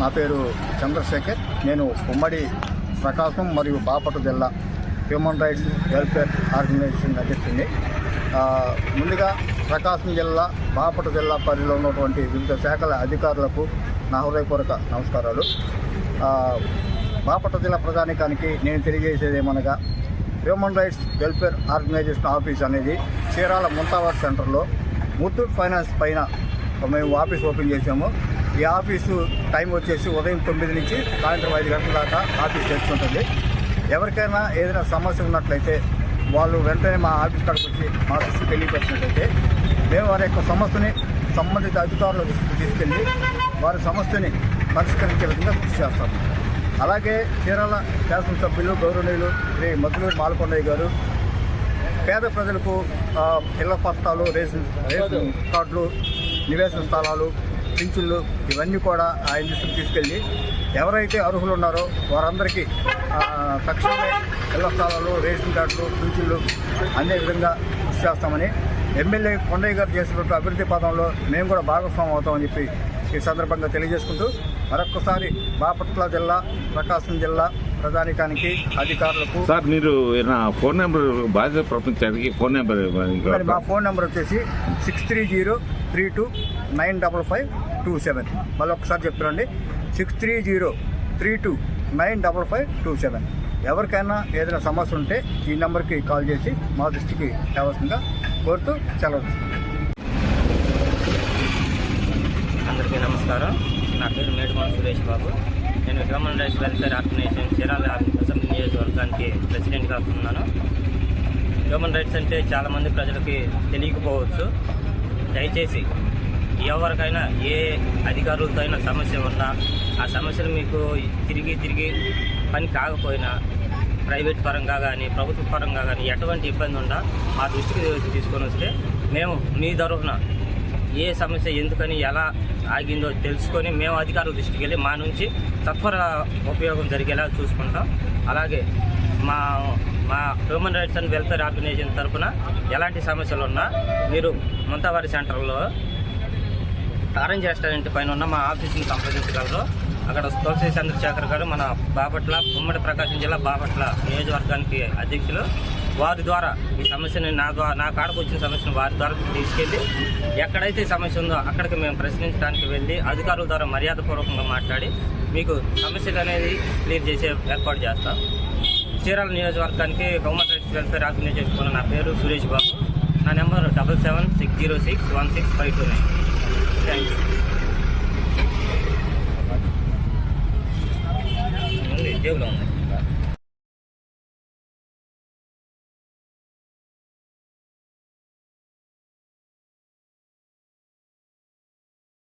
నా పేరు చంద్రశేఖర్. నేను ఉమ్మడి ప్రకాశం మరియు బాపట్ల జిల్లా హ్యూమన్ రైట్స్ వెల్ఫేర్ ఆర్గనైజేషన్ అధ్యక్షుడిని. ముందుగా ప్రకాశం జిల్లా బాపట్ల జిల్లా పరిధిలో ఉన్నటువంటి వివిధ శాఖల అధికారులకు నా హృదయపూర్వక నమస్కారాలు. బాపట బాపట్ల జిల్లా ప్రధానికానికి నేను తెలియజేసేది ఏమనగా human rights welfare organisation office అనేది చీరాల ముంతావర్ సెంటర్లో ముత్తూట్ ఫైనాన్స్ పైన మేము ఆఫీస్ ఓపెన్ చేసాము ఈ ఆఫీసు టైం వచ్చేసి ఉదయం తొమ్మిది నుంచి సాయంత్రం ఐదు గంటల దాకా ఆఫీస్ తెచ్చుకుంటుంది ఎవరికైనా ఏదైనా సమస్య ఉన్నట్లయితే వాళ్ళు వెంటనే మా ఆఫీస్ కాడికి వచ్చి మా దృష్టికి తెలియపరిచినట్లయితే మేము వారి యొక్క సమస్యని సంబంధిత అధికారుల దృష్టికి తీసుకెళ్ళి వారి సమస్యని పరిష్కరించే విధంగా కృషి చేస్తాము. అలాగే చీరాల శాసనసభ్యులు గౌరవనీయులు శ్రీ మధులూరు మాలకొండయ్య గారు పేద ప్రజలకు ఇళ్ళ పట్టాలు రేషన్ రేషన్ కార్డులు నివేశన స్థలాలు పింఛన్లు ఇవన్నీ కూడా ఆయన దృష్టికి తీసుకెళ్ళి ఎవరైతే అర్హులు ఉన్నారో వారందరికీ తక్షణమే ఇళ్ళ స్థలాలు రేషన్ కార్డులు పింఛన్లు అందే విధంగా కృషి చేస్తామని ఎమ్మెల్యే కొండయ్య గారు చేసినటువంటి అభివృద్ధి పదంలో మేము కూడా భాగస్వామ్యం అవుతామని చెప్పి ఈ సందర్భంగా తెలియజేసుకుంటూ మరొక్కసారి బాపట్ల జిల్లా ప్రకాశం జిల్లా ప్రధానికానికి అధికారులకు సార్ మీరు నా ఫోన్ నెంబర్ బాధ్యత ప్రపంచానికి ఫోన్ నెంబర్ మా ఫోన్ నెంబర్ వచ్చేసి six three zero three two nine double five two seven. మళ్ళీ ఒకసారి చెప్తానండి six three zero three two nine double five two seven. ఎవరికైనా ఏదైనా సమస్య ఉంటే ఈ నెంబర్కి కాల్ చేసి మా దృష్టికి తేవాల్సిందిగా కోరుతూ సెలవు. అందరికీ నమస్కారం. నా పేరు మేడమల్ సురేష్ బాబు. నేను human rights welfare organisation Chirala assembly నియోజకవర్గానికి ప్రెసిడెంట్గా ఉన్నాను హ్యూమన్ రైట్స్ అంటే చాలామంది ప్రజలకి తెలియకపోవచ్చు. దయచేసి ఎవరికైనా ఏ అధికారులతో అయినా సమస్య ఉన్నా ఆ సమస్యలు మీకు తిరిగి తిరిగి పని కాకపోయినా ప్రైవేట్ పరంగా కానీ ప్రభుత్వ పరంగా కానీ ఎటువంటి ఇబ్బంది ఉండ మా దృష్టికి తీసుకొని వస్తే మేము మీ తరఫున ఏ సమస్య ఎందుకని ఎలా ఆగిందో తెలుసుకొని మేము అధికారుల దృష్టికి వెళ్ళి మా నుంచి సత్వర ఉపయోగం జరిగేలా చూసుకుంటాం. అలాగే మా మా human rights and welfare organisation తరఫున ఎలాంటి సమస్యలు ఉన్నా మీరు ముంతావారి సెంటర్లో ఆరెంజ్ రెస్టారెంట్ పైన ఉన్న మా ఆఫీస్ని సంప్రదించగలరు. అక్కడ తులసి చంద్రశేఖర్ గారు మన బాపట్ల ఉమ్మడి ప్రకాశం జిల్లా బాపట్ల నియోజకవర్గానికి అధ్యక్షులు. వారి ద్వారా ఈ సమస్యని నా ద్వారా నా కాడకు వచ్చిన సమస్యను వారి ద్వారా తీసుకెళ్ళి ఎక్కడైతే సమస్య ఉందో అక్కడికి మేము ప్రశ్నించడానికి వెళ్ళి అధికారుల ద్వారా మర్యాదపూర్వకంగా మాట్లాడి మీకు సమస్యలు అనేది క్లియర్ చేసే ఏర్పాటు చేస్తాం. చీరాల నియోజకవర్గానికి హ్యూమన్ రైట్స్ వెల్ఫేర్ ఆర్గనైజేషన్ నా పేరు సురేష్ బాబు. నా number double seven six zero six one six five two nine. Thank you